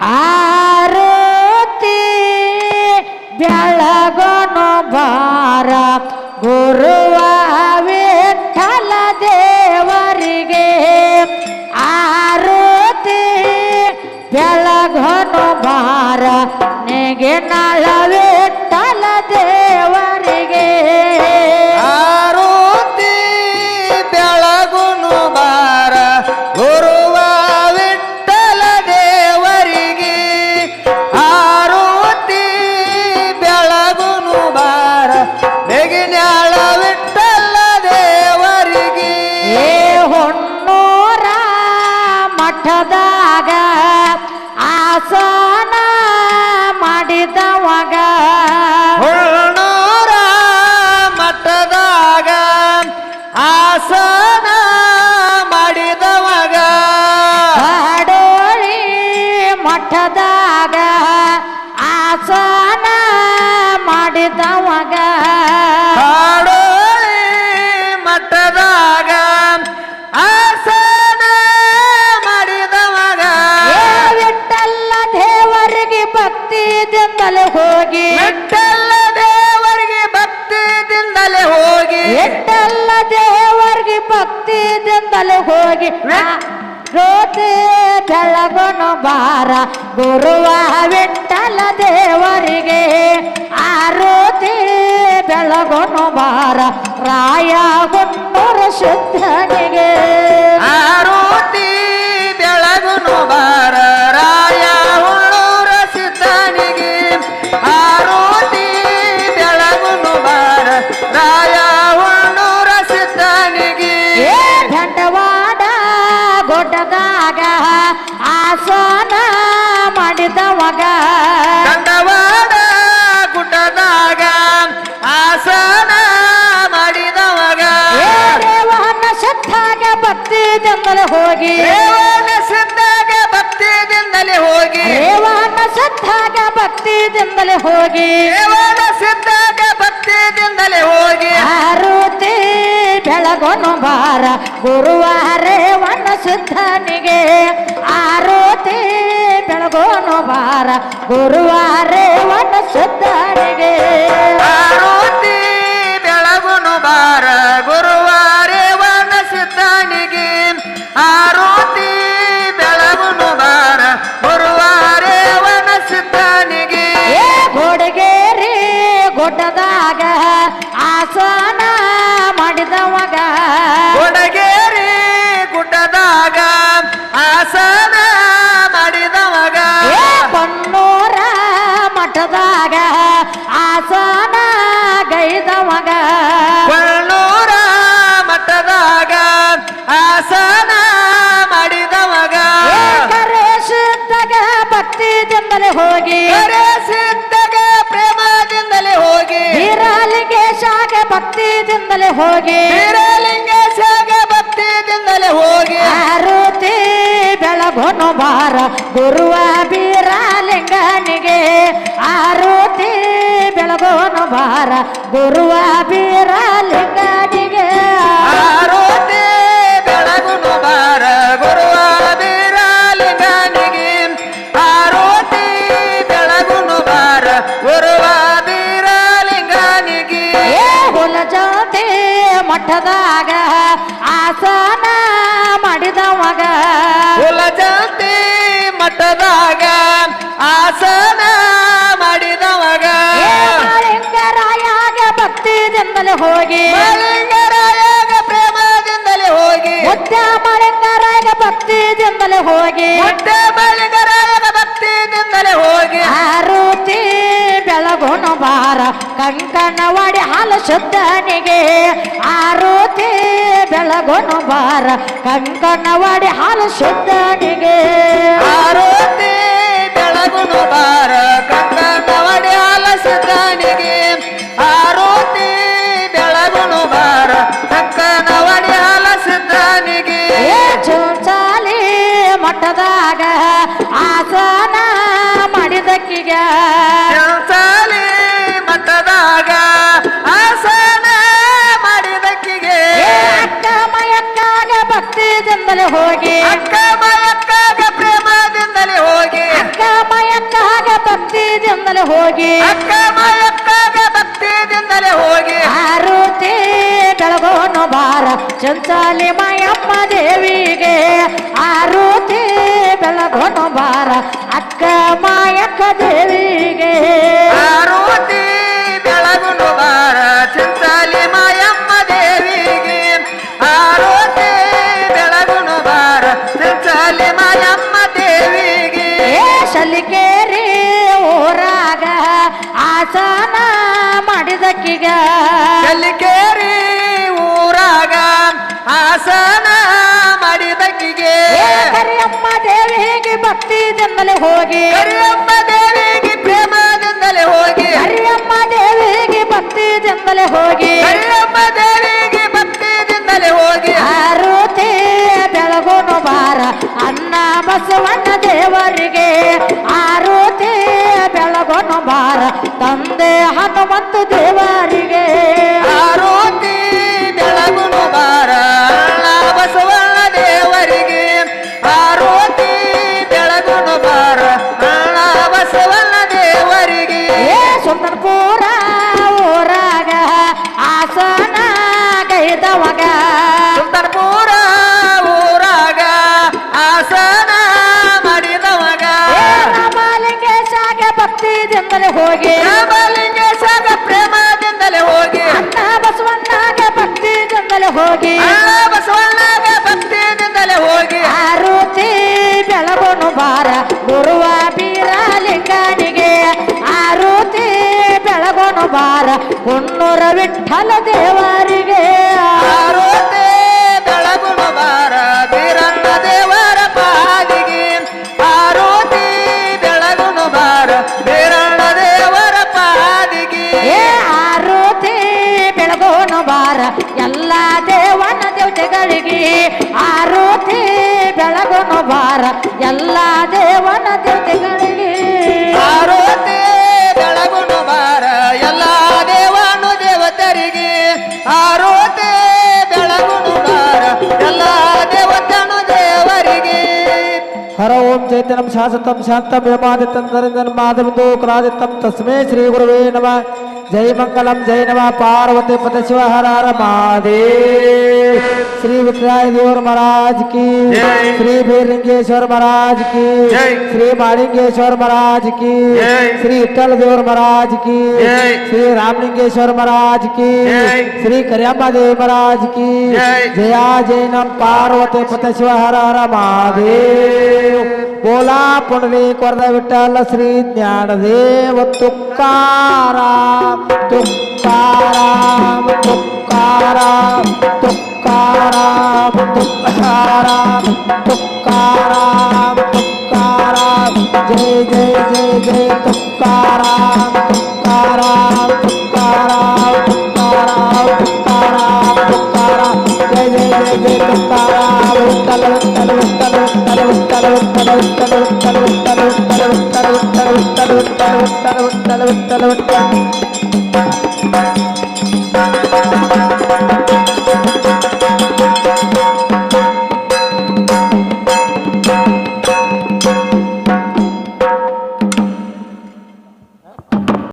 ಆರತಿ ಬೆಳಗನು ಬಾರ ಗುರುವ ವಿಠಲ ದೇವರಿಗೆ. ಆರತಿ ಬೆಳಗನು ಬಾರ ನೆಗೆ ನಳ ದೇವರಿಗೆ ಭಕ್ತಿದಿಂದಲೇ ಹೋಗಿ ರೋತೆ ಬೆಳಗನು ಬಾರ ಗುರುವ ವಿಠಲ ದೇವರಿಗೆ ಆರೋತಿ ಬೆಳಗನು ಬಾರ ರಾಯ ಗುಂಡೂರ ಶುದ್ಧನಿಗೆ ಭಕ್ತಿದಿಂದಲೇ ಹೋಗಿ. ದೇವನ ಸಿದ್ಧಾಗ ಭಕ್ತಿದಿಂದಲೇ ಹೋಗಿ. ದೇವನ ಭಕ್ತಿ ಭಕ್ತಿದಿಂದಲೇ ಹೋಗಿ. ದೇವನ ಸಿದ್ಧಾಗ ಭಕ್ತಿದಿಂದಲೇ ಹೋಗಿ. ಆರುತಿ ಬೆಳಗೊನು ಬಾರ ಗುರುವಾರೇ ವನ ಸಿದ್ಧನಿಗೆ ಆರುತಿ ಬೆಳಗೋನು ಬಾರ ಗುರುವಾರೇ ವನ ಸಿದ್ಧನಿಗೆ ಆರುತಿ ಬೆಳಗುನು ಬಾರ ಭಕ್ತಿದಿಂದಲೇ ಹೋಗಿ. ವೀರಲಿಂಗೇಶಗೆ ಭಕ್ತಿಯಿಂದಲೇ ಹೋಗಿ. ಆರುತಿ ಬೆಳಗೊನು ಬಾರ ಗುರುವ ಬೀರಲಿಂಗನಿಗೆ. ಆರುತಿ ಬೆಳಗೋನು ಬಾರ ಗುರುವ ಬೀರಲಿಂಗನಿಗೆ ಮಠದಾಗ ಆಸನ ಮಾಡಿದವಾಗ. ಕುಲಜಾತಿ ಮಠದಾಗ ಆಸನ ಮಾಡಿದವಾಗ. ಲಿಂಗರಾಯಾಗ ಭಕ್ತಿದಿಂದಲೇ ಹೋಗಿ. ಲಿಂಗರಾಯಾಗ ಪ್ರೇಮದಿಂದಲೇ ಹೋಗಿ. ಮುದ್ದ ಭಕ್ತಿ ಭಕ್ತಿದಿಂದಲೇ ಹೋಗಿ. ಮುಟ್ಟ ಭಕ್ತಿ ಭಕ್ತಿದಿಂದಲೇ ಹೋಗಿ. ಆರುತಿ ಬೆಳಗುಣ ಬಾರ ಕಂಕಣವಾಡಿ ಹಾಲು ಶುದ್ಧನಿಗೆ ಆರೋತಿ ಬೆಳಗೊನು ಬಾರ. ಕಂಕಣವಾಡಿ ಹಾಲು ಶುದ್ಧನಿಗೆ ಆರೋತಿ ಬೆಳಗುನು ಬಾರ. ಅಕ್ಕ ಮಯಕ್ಕಾಗ ಪ್ರೇಮದಿಂದಲೇ ಹೋಗಿ. ಅಕ್ಕ ಮಯಕ್ಕಾಗ ಹೋಗಿ. ಅಕ್ಕ ಮಯಕ್ಕಾಗ ಭಕ್ತಿಯಿಂದಲೇ ಹೋಗಿ. ಆರುತಿ ಬೆಳಗೋನು ಬಾರ ಚಂಚಾಲಿ ಮಾಯಮ್ಮ ದೇವಿಗೆ ಆರುತಿ ಸಲಿಕೇರಿ ಊರಾಗ ಆಸನ ಮಾಡಿದಕ್ಕಿಗ. ಕಲ್ಲಿಕೇರಿ ಊರಾಗ ಆಸನ ಮಾಡಿದಕ್ಕಿಗೆ. ಕರಿಯಮ್ಮ ದೇವಿಗೆ ಜನ್ಮಲೆ ಹೋಗಿ. ಕರಿಯಮ್ಮ ದೇವಿಗೆ ತಂದೆ ಹನುಮಂತ ದೇವರಿಗೆ. ಆರೋಗ್ಯ ಬೆಳಗುನು ಬಾರ ಬಸವಣ್ಣ ದೇವರಿಗೆ. ಆರೋಗ್ಯ ಬೆಳಗುನು ಬಾರ ಬಸವಣ್ಣ ದೇವರಿಗೆ. ಏ ಸುಂದರಪುರ ಊರಾಗ ಆಸನ ಗೈದವಾಗ ಭಕ್ತಿದಿಂದಲೇ ಹೋಗಿ. ರಾಮಲಿಂಗೇಶ್ವರ ಪ್ರೇಮದಿಂದಲೇ ಹೋಗಿ. ಅಣ್ಣ ಬಸವಣ್ಣಗೆ ಭಕ್ತಿಯಿಂದಲೇ ಹೋಗಿ. ಬಸವಣ್ಣಗ ಭಕ್ತಿದಿಂದಲೇ ಹೋಗಿ. ಆರುತಿ ಬೆಳಗುನು ಬಾರ ಗುರುವ ಬೀರಲಿಂಗನಿಗೆ ಆರುತಿ ಬೆಳಗುನು ಬಾರ ಹುಣ್ಣೂರ ವಿಠಲ ದೇವರಿಗೆ. ಬಾರ ಎಲ್ಲ ದೇವನ ದೇವತೆಗಳಿಗೆ ಆರೋತೆ ಬೆಳಗುಣ ಬಾರ ಎಲ್ಲ ದೇವನು ದೇವತರಿಗೆ. ಆರೋತೆ ಬೆಳಗುಣ ಬಾರ ಎಲ್ಲ ದೇವತನು ದೇವರಿಗೆ. ಹರ ಓಂ ಚೈತನ್ಯ ಶಾಸತಂ ಶಾಂತಂ ಯಮಾದಿತ್ತಂ ನರೇಂದ್ರಂ ಮಾಧವಿಂದೋ ಕರಾದಿತ್ತಂ ತಸ್ಮೈ ಶ್ರೀ ಗುರುವೇ ನಮಃ. जय मंगलम जय नम पार्वती पद शिव हर हर महादेव श्री विठराय देवर महाराज की श्री भीरलिंगेश्वर महाराज की श्री मालिंगेश्वर महाराज की श्री इटल देवर महाराज की श्री रामलिंगेश्वर महाराज की श्री करियामा देव महाराज की जया। जैनम पार्वती पद शिव हर हर महादेव ಎಲ್ಲಾ ಪುಣಲಿ ಕೊರದ ವಿಠಲ ಶ್ರೀ ಜ್ಞಾನದೇವ ತುಕ್ಕಾರ ತುಕ್ಕಾರಾಮ ತುಕ್ಕಾರಾಮ ತುಕ್ಕಾರಾಮ ತುಕ್ಕಾರಾಮ ತುಕ್ಕಾರಾಮ ತುಕ್ಕಾರಾಮ ಜಯ ಜಯ ಜಯ ಜಯ தலவு தலவு தலவு